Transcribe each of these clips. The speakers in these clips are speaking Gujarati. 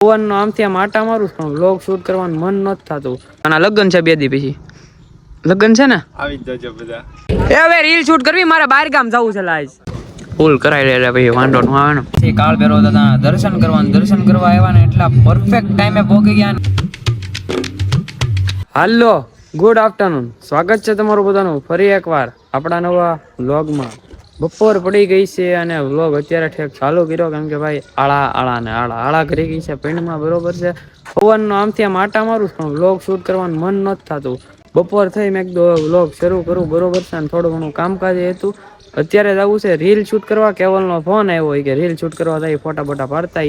પવનનો આમથી આમ આટા મારું પણ વ્લોગ શૂટ કરવાનું મન નથી થતું. અને લગ્ન છે બે દી પછી. લગ્ન છે ને? આવી જજો બધા. એ હવે રીલ શૂટ કરવી મારે બહાર ગામ જવું છે લાજ. ફૂલ કરાવી લે ભાઈ વાંધો નું આવે ને. કાળ ભેરો હતા દર્શન કરવાનું દર્શન કરવા આવ્યા ને એટલા પરફેક્ટ ટાઈમે પહોંચી ગયા ને. હાલો ગુડ આફ્ટરનૂન સ્વાગત છે તમારું બધાનું ફરી એકવાર આપણા નવા વ્લોગમાં બપોર પડી ગઈ છે અને વ્લોગ અત્યારે ઠેક ચાલુ કર્યો, કેમ કે ભાઈ આળા આળા ને આળા આળા કરી ગઈ છે પિંડમાં, બરોબર છે. પવનનો આમથી આમ આટા મારું પણ વ્લોગ શૂટ કરવાનું મન નથી થતું. બપોર થઈ મેં કીધું વ્લોગ શરૂ કરું, બરોબર છે, અને થોડું ઘણું કામકાજ હતું. અત્યારે જવું છે રીલ શૂટ કરવા, કેવલનો ફોન આવ્યો હોય કે રીલ શૂટ કરવા જાય ફોટા બોટા પાડતા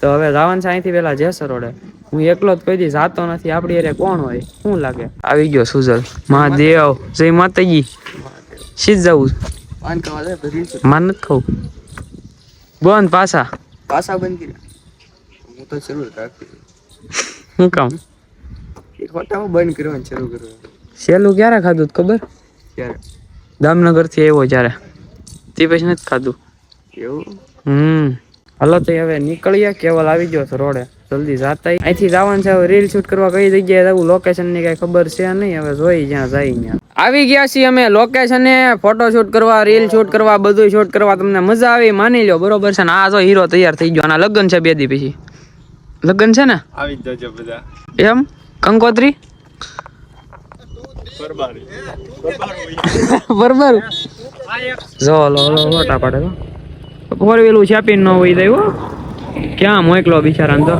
તો હવે જવાનું છે, અહીંથી પેલા જેસર ઓડે. હું એકલો જ કોઈ દી જાતો નથી આપડી અરે કોણ હોય, શું લાગે? આવી ગયો સુજલ. મહાદેવ. જય માતાજી. શીત જવું પાન ખાવા જાય તો રીલ માર નથી ખાવું. બંધ પાછા. પાછા બંધ કર્યા હું તો શરૂ રાખી. શું કામ? એક ખોટામાં બંધ કરવાનું શરૂ કરવાનું સેલું ક્યારે ખાધું તું ખબર? ત્યારે દામનગરથી આવ્યો જ્યારે. તે પછી નથી ખાધું. એવું? હમ. હાલો તો હવે નીકળીએ કેવલ આવી ગયો તો રોડે. જલ્દી જાતા અહીંથી જવાનું છે હવે રીલ શૂટ કરવા કઈ જગ્યાએ જવું? લોકેશનની કઈ ખબર છે નહીં હવે જોઈ જ્યાં જાય ત્યાં. આવી ગયા છીએ અમે. લોકેશને ફોટો શૂટ કરવા રીલ શૂટ કરવા બધું શૂટ કરવા. તમને મજા આવી માની લો બરોબર છે ને? આ જો હીરો તૈયાર થઈ ગયો. આના લગ્ન છે બે દી પછી. લગ્ન છે ને? આવી જજો બધા. એમ? કંકોત્રી? બરબારી. જો લો લો ફોટા પાડે તો ફોર વ્હીલું છાપીને ન હોય દઈ ક્યાં મોકલો બિચારાને તો?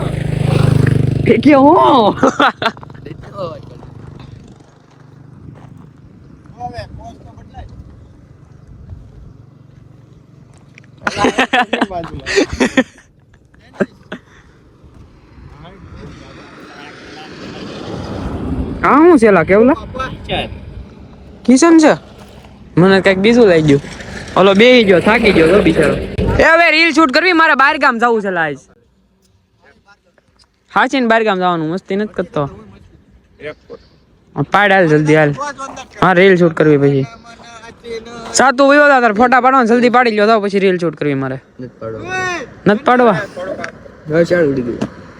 કે હો? આ હું છે કેવું કિશન છે? મને કંઈક બીજું લઈ ગયું. ઓલો બે ગયો થાકી ગયો તો બિચારો. એ હવે રીલ શૂટ કરવી મારે બહાર ગામ જવું છે લાજ. હાચી ને બહાર ગામ જવાનું મસ્તી નથી કરતો. પાડ હાલ જલ્દી હાલ. હા રીલ શૂટ કરવી પછી. સાતું વયો તાર ફોટા પાડવા જલ્દી પાડી લ્યો તો પછી રીલ શૂટ કરવી મારે. નથી પાડવા?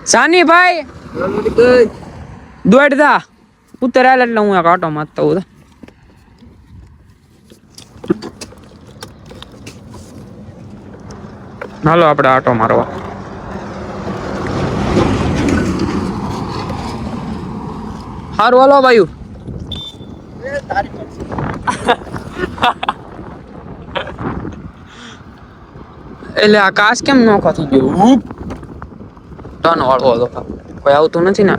સાની ભાઈ! દોડ દા ઉત્તર હાલ એટલે હું એક આટો મારતો હું હાલો આપણે આટો મારવા. હારું હાલો ભાઈ. એટલે આકાશ કેમ નોખો થઈ ગયો? ટન વાળો હતો કોઈ આવતું નથી ને.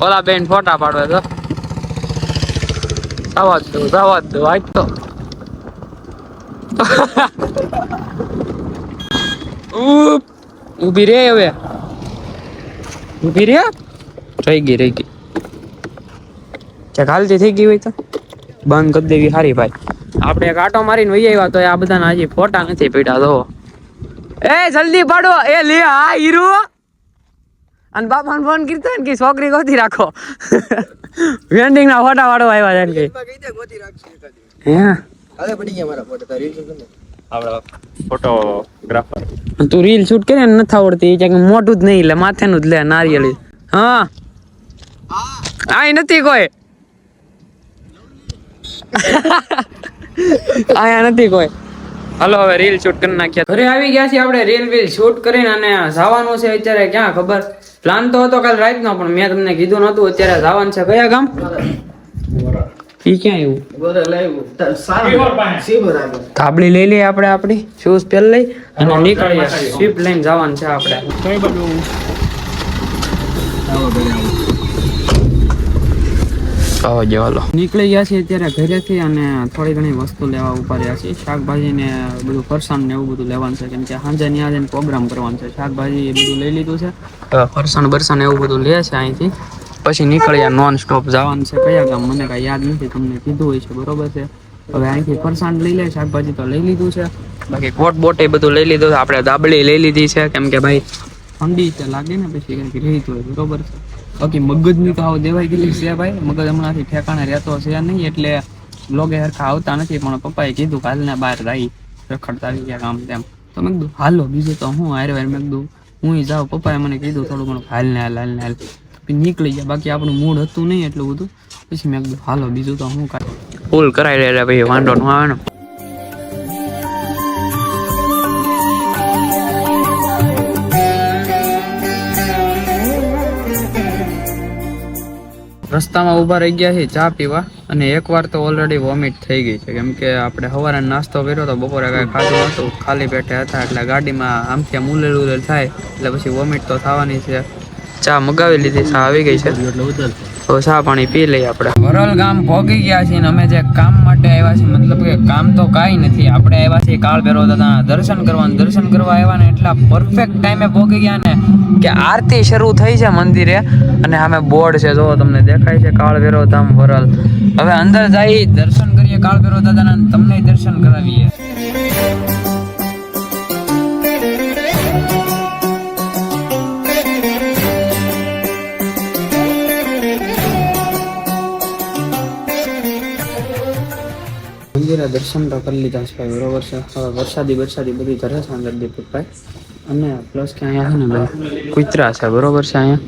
ઓલા બેન ફોટા પાડવે તો. જવા જ દો જવા દો આજ તો. ઊભી રે હવે. ઊભી રે? રહી ગઈ રહી ગઈ. ચાલ હાલતી થઈ ગઈ હોય તો? બંધ કરી દેવી હારી ભાઈ. આપણે એક આટો મારીને વહી આવ્યા તો આ બધાના હજી ફોટા નથી પીડા તો એ જલ્દી પાડો. એ લે આ હીરો. અને બાપાને ફોન કરતો ને કે છોકરી ગોતી રાખો. વેન્ડિંગ ના ફોટા વાળો આવ્યા છે કે. કહી દે ગોતી રાખશે એકાદી હે? હવે પડી ગયા મારા ફોટો. તારી રીલ ને આપણા ફોટોગ્રાફર તું રીલ શૂટ કરે ને નથી આવડતી. કે મોટું જ નહીં લે માથેનું જ લે નારિયેળી હા. આય નથી કોઈ. આયા નથી કોઈ. હાલો, હવે રીલ શૂટ કરી નાખ્યા ઘરે આવી ગયા છીએ આપણે રીલ વીલ શૂટ કરીને અને જવાનું છે અત્યારે ક્યાં ખબર? પ્લાન તો હતો કાલ રાતનો, પણ મેં તમને કીધું નતું, અત્યારે જવાનું છે કયા ગામ? ઈ ક્યાં આગળ કાબડી લઈ લઈએ આપણે આપણી શૂઝ પહેલ અને નીકળીએ. સ્વીપ લઈને જવાનું છે આપણે. કઈ બાજુ આવો જો હાલો નીકળી ગયા છીએ અત્યારે ઘરેથી અને થોડી ઘણી વસ્તુ લેવા ઉપાડ્યા છીએ. શાકભાજી ને બધું ફરસાણ ને એવું બધું લેવાનું છે. કેમ કે સાંજે ત્યાં જઈને પ્રોગ્રામ કરવાનો છે. શાકભાજી એ બધું લઈ લીધું છે. ફરસાણ બરસાણ એવું બધું લે છે અહીંથી. પછી નીકળ્યા નોન સ્ટોપ જવાનું છે કયા ગામ? મને કાંઈ યાદ નથી. તમને કીધું હોય છે. બરોબર છે. હવે અહીંથી ફરસાણ લઈ લે. શાકભાજી તો લઈ લીધું છે. બાકી કોટ બોટ એ બધું લઈ લીધું છે. આપણે દાબળી લઈ લીધી છે. કેમ કે ભાઈ ઠંડી લાગે ને પછી કંઈક રહેતું હોય. બરોબર છે. બાકી મગજની તો આવો દેવાઈ ગયેલી છે ભાઈ. મગજ હમણાંથી ઠેકાણે રહેતો છે નહીં, એટલે લોગે હરખા આવતા નથી, પણ પપ્પાએ કીધું કાલને બહાર જાય રખડતા આવી ગયા આમ તેમ. તો મેં કીધું, હાલો, બીજું તો હું હારે વાર? મેં કીધું, હું જાઉં. પપ્પાએ મને કીધું થોડું ઘણું હાલ ને હાલ હાલ ને હાલ. નીકળી ગયા. બાકી આપણું મૂડ હતું નહીં એટલું બધું. પછી મેં કીધું, હાલો, બીજું તો હું કાંઈ. ફૂલ કરાવી લે ભાઈ વાંધો ન આવે ને. રસ્તામાં ઊભા રહી ગયા છે ચા પીવા. અને એકવાર તો ઓલરેડી વોમિટ થઈ ગઈ છે. કેમ કે આપણે સવારે નાસ્તો કર્યો તો બપોરે કાંઈ ખાધું નહોતું. ખાલી પેટે હતા, એટલે ગાડીમાં આમથી આમ ઉલેલ ઉલેલ થાય, એટલે પછી વોમિટ તો થવાની છે. ચા મગાવી લીધી, ચા આવી ગઈ છે. તો ચા પાણી પી લઈએ આપણે. વરલ ગામ પહોંચી ગયા છીએ અમે જે કામ માટે આવ્યા છીએ, મતલબ કે કામ તો કાંઈ નથી. આપણે આવ્યા છીએ કાળ ભેરો દાદા દર્શન કરવા દર્શન કરવા આવ્યા ને એટલા પરફેક્ટ ટાઈમે પહોંચી ગયા ને કે આરતી શરૂ થઈ છે મંદિરે અને સામે બોર્ડ છે. જો તમને દેખાય છે કાળ ભેરો ધામ વરલ. હવે અંદર જઈ દર્શન કરીએ કાળ ભેરો દાદાના તમને દર્શન કરાવીએ. મંદિરે દર્શન તો કરી લીધા છે ભાઈ. બરોબર છે. હવે વરસાદી વરસાદી બધી ધરે છે અંદર દીપકભાઈ. અને પ્લસ કે અહીંયા છે ને ભાઈ કુતરા છે. બરોબર છે અહીંયા.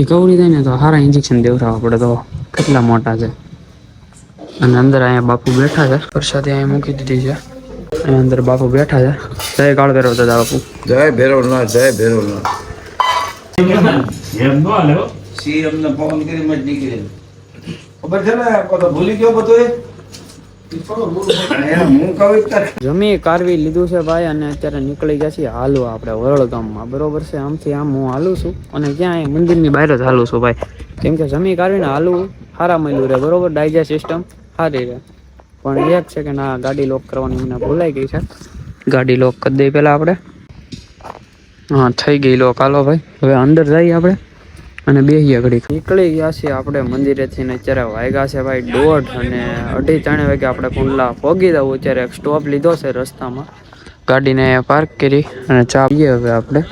એ કવરી થાય ને તો સારા ઇન્જેક્શન દેવડાવવા પડે તો કેટલા મોટા છે. અને અંદર અહીંયા બાપુ બેઠા છે. વરસાદી અહીંયા મૂકી દીધી છે. અહીંયા અંદર બાપુ બેઠા છે. જય કાળ ભેરવ દાદા બાપુ. જય ભૈરવનાથ જય ભૈરવનાથ. ખબર છે ને ભૂલી ગયો બધું જમી કારવી લીધું છે ભાઈ, અને અત્યારે નીકળી ગયા છીએ હાલવા આપણે વરળ ગામમાં. બરોબર છે, આમથી આમ હું હાલું છું, અને ક્યાં એ મંદિરની બહાર જ હાલું છું ભાઈ. કેમ કે જમી કાઢવીને હાલવું સારા મળ્યું રહે, બરોબર? ડાયજેસ્ટ સિસ્ટમ સારી રહે. પણ એક છે કે ના, ગાડી લોક કરવાની મને ભૂલાઈ ગઈ છે. ગાડી લોક કરી દઈએ પહેલાં આપણે. હા, થઈ ગઈ લોક હાલો ભાઈ, હવે અંદર જઈએ આપણે. અને બે ઘડી નીકળી ગયા છીએ આપણે મંદિરેથી ને અત્યારે વાગ્યા છે ભાઈ દોઢ અને અઢી ત્રણ વાગે આપણે કુંડલા પગી દઉં. અત્યારે એક સ્ટોપ લીધો છે રસ્તામાં. ગાડીને પાર્ક કરી અને ચા પીએ હવે આપણે.